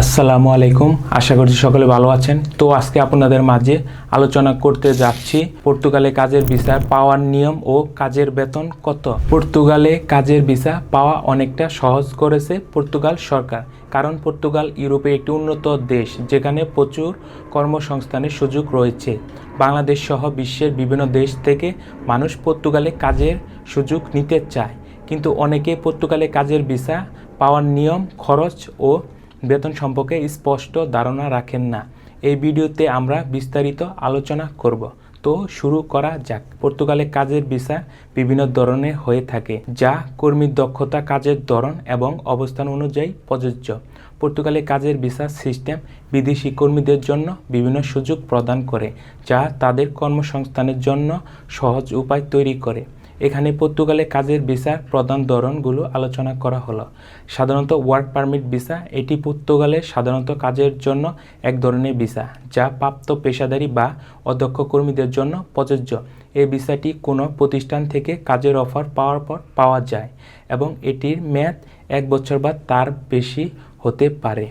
আসসালামু আলাইকুম। আশা করছি সকলে ভালো আছেন। তো আজকে আপনাদের মাঝে আলোচনা করতে যাচ্ছি পর্তুগালে কাজের ভিসা পাওয়ার নিয়ম ও কাজের বেতন কত? পর্তুগালে কাজের ভিসা পাওয়া অনেকটা সহজ করেছে পর্তুগাল সরকার। কারণ পর্তুগাল ইউরোপে একটি উন্নত দেশ, যেখানে প্রচুর কর্মসংস্থানের সুযোগ রয়েছে। বাংলাদেশ সহ বিশ্বের বিভিন্ন দেশ থেকে মানুষ পর্তুগালে কাজের সুযোগ নিতে চায়। কিন্তু অনেকে পর্তুগালে কাজের ভিসা পাওয়ার নিয়ম, খরচ ও বেতন সম্পর্কে স্পষ্ট ধারণা রাখেন না। এই ভিডিওতে আমরা বিস্তারিত আলোচনা করব। তো শুরু করা যাক। পর্তুগালে কাজের ভিসা বিভিন্ন ধরনের হয়ে থাকে, যা কর্মীর দক্ষতা, কাজের ধরন এবং অবস্থান অনুযায়ী প্রযোজ্য। পর্তুগালে কাজের ভিসা সিস্টেম বিদেশি কর্মীদের জন্য বিভিন্ন সুযোগ প্রদান করে, যা তাদের কর্মসংস্থানের জন্য সহজ উপায় তৈরি করে। এখানে পর্তুগালে কাজের ভিসার প্রধান ধরনগুলো আলোচনা করা হলো। সাধারণত ওয়ার্ক পারমিট ভিসা, এটি পর্তুগালে সাধারণত কাজের জন্য এক ধরনের ভিসা, যা প্রাপ্ত পেশাদারী বা অধ্যক্ষ কর্মীদের জন্য প্রযোজ্য। এই ভিসাটি কোনো প্রতিষ্ঠান থেকে কাজের অফার পাওয়ার পর পাওয়া যায় এবং এটির মেয়াদ এক বছর বা তার বেশি হতে পারে।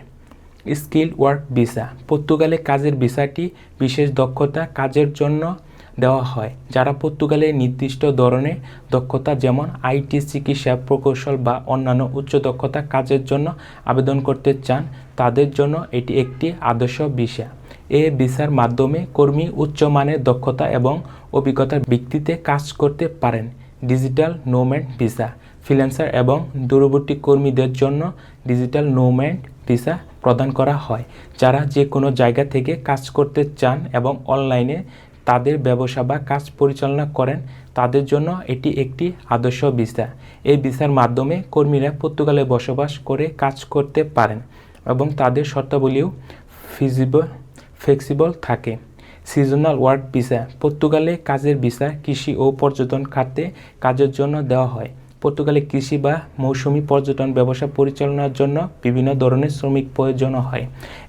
স্কিল ওয়ার্ক ভিসা, পর্তুগালে কাজের ভিসাটি বিশেষ দক্ষতা, কাজের জন্য দেওয়া হয়, যারা পর্তুগালে নির্দিষ্ট ধরনের দক্ষতা যেমন আইটি, চিকিৎসা, প্রকৌশল বা অন্যান্য উচ্চ দক্ষতা কাজের জন্য আবেদন করতে চান, তাদের জন্য এটি একটি আদর্শ ভিসা। এ ভিসার মাধ্যমে কর্মী উচ্চমানের দক্ষতা এবং অভিজ্ঞতার ভিত্তিতে কাজ করতে পারেন। ডিজিটাল নোম্যান্ড ভিসা, ফ্রিল্যান্সার এবং দূরবর্তী কর্মীদের জন্য ডিজিটাল নোম্যান্ড ভিসা প্রদান করা হয়, যারা যে কোনো জায়গা থেকে কাজ করতে চান এবং অনলাইনে তাদের ব্যবসা বা কাজ পরিচালনা করেন, তাদের জন্য এটি একটি আদর্শ ভিসা এই ভিসার মাধ্যমে কর্মীরা পর্তুগালে বসবাস করে কাজ করতে পারেন এবং তাদের শর্তাবলীও ফিজিবল, ফ্লেক্সিবল থাকে। সিজনাল ওয়ার্ক ভিসা পর্তুগালে কাজের ভিসা কৃষি ও পর্যটন খাতে কাজের জন্য দেওয়া হয়। পর্তুগালে কৃষি বা মৌসুমি পর্যটন ব্যবসা পরিচালনার জন্য বিভিন্ন ধরনের শ্রমিক প্রয়োজন হয়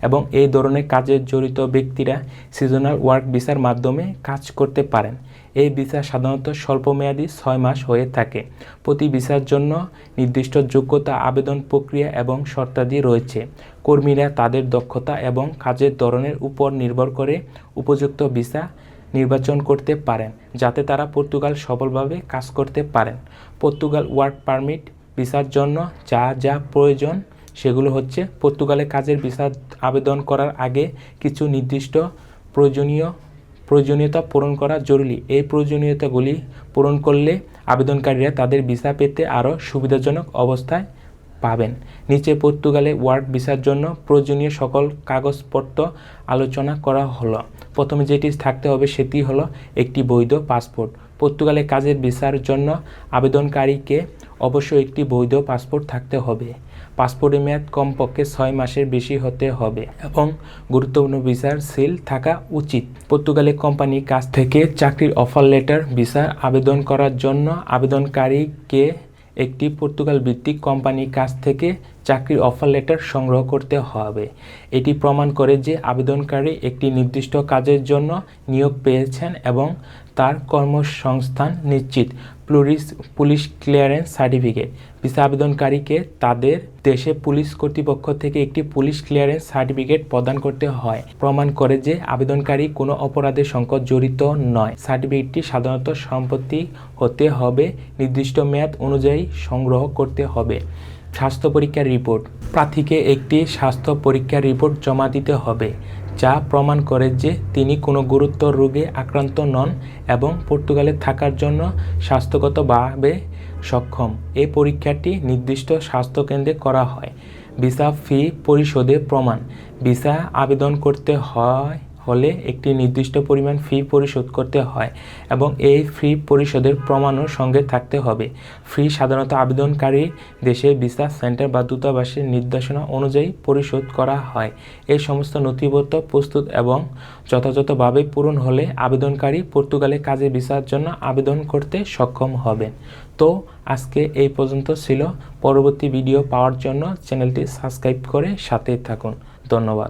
এবং এই ধরনের কাজে জড়িত ব্যক্তিরা সিজনাল ওয়ার্ক ভিসার মাধ্যমে কাজ করতে পারেন। এই ভিসা সাধারণত স্বল্পমেয়াদী ছয় মাস হয়ে থাকে। প্রতি ভিসার জন্য নির্দিষ্ট যোগ্যতা আবেদন প্রক্রিয়া এবং শর্তাদি রয়েছে। কর্মীরা তাদের দক্ষতা এবং কাজের ধরনের উপর নির্ভর করে উপযুক্ত ভিসা নির্বাচন করতে পারেন, যাতে তারা পর্তুগাল সফলভাবে কাজ করতে পারেন। পর্তুগাল ওয়ার্ক পারমিট, ভিসার জন্য যা যা প্রয়োজন, সেগুলো হচ্ছে পর্তুগালে কাজের ভিসা আবেদন করার আগে কিছু নির্দিষ্ট প্রয়োজনীয়, প্রয়োজনীয়তা পূরণ করা জরুরি। এই প্রয়োজনীয়তাগুলি পূরণ করলে আবেদনকারীরা তাদের ভিসা পেতে আরও সুবিধাজনক অবস্থায় পাবেন। নিচে পর্তুগালে ওয়ার্ক ভিসার জন্য প্রয়োজনীয় সকল কাগজপত্র আলোচনা করা হলো। প্রথমে যেটি থাকতে হবে সেটি হলো একটি বৈধ পাসপোর্ট। পর্তুগালে কাজের ভিসার জন্য আবেদনকারীকে অবশ্যই একটি বৈধ পাসপোর্ট থাকতে হবে। পাসপোর্টের মেয়াদ কমপক্ষে ছয় মাসের বেশি হতে হবে এবং গুরুত্বপূর্ণ ভিসার সিল থাকা উচিত। পর্তুগালে কোম্পানির কাছ থেকে চাকরির অফার লেটার ভিসা আবেদন করার জন্য আবেদনকারীকে একটি পর্তুগাল ভিত্তিক কোম্পানির কাছ থেকে চাকরির অফার লেটার সংগ্রহ করতে হবে। এটি প্রমাণ করে যে আবেদনকারী একটি নির্দিষ্ট কাজের জন্য নিয়োগ পেয়েছেন এবং তার কর্মসংস্থান নিশ্চিত। Police police clearance certificate. Visa আবেদনকারীকে তাদের দেশে পুলিশ কর্তৃপক্ষ থেকে একটি পুলিশ ক্লিয়ারেন্স সার্টিফিকেট প্রদান করতে হয়। প্রমাণ করে যে আবেদনকারী কোনো অপরাধের সংকট জড়িত নয়। সার্টিফিকেটটি সাধারণত সম্পত্তি হতে হবে। নির্দিষ্ট মেয়াদ অনুযায়ী সংগ্রহ করতে হবে। স্বাস্থ্য পরীক্ষার রিপোর্ট। প্রার্থীকে একটি স্বাস্থ্য পরীক্ষার রিপোর্ট জমা দিতে হবে, যা প্রমাণ করে যে তিনি কোনো গুরুতর রোগে আক্রান্ত নন এবং পর্তুগালে থাকার জন্য স্বাস্থ্যগতভাবে সক্ষম। এই পরীক্ষাটি নির্দিষ্ট স্বাস্থ্যকেন্দ্রে করা হয়। ভিসা ফি পরিশোধের প্রমাণ। ভিসা আবেদন করতে হয় হলে একটি নির্দিষ্ট পরিমাণ ফি পরিশোধ করতে হয় এবং এই ফি পরিশোধের প্রমাণও সঙ্গে থাকতে হবে। ফি সাধারণত আবেদনকারী দেশে ভিসা সেন্টার বা দূতাবাসের নির্দেশনা অনুযায়ী পরিশোধ করা হয়। এই সমস্ত নথিপত্র প্রস্তুত এবং যথাযথভাবে পূরণ হলে আবেদনকারী পর্তুগালে কাজে ভিসার জন্য আবেদন করতে সক্ষম হবেন। তো, আজকে এই পর্যন্ত ছিল। পরবর্তী ভিডিও পাওয়ার জন্য চ্যানেলটি সাবস্ক্রাইব করে সাথে থাকুন। ধন্যবাদ।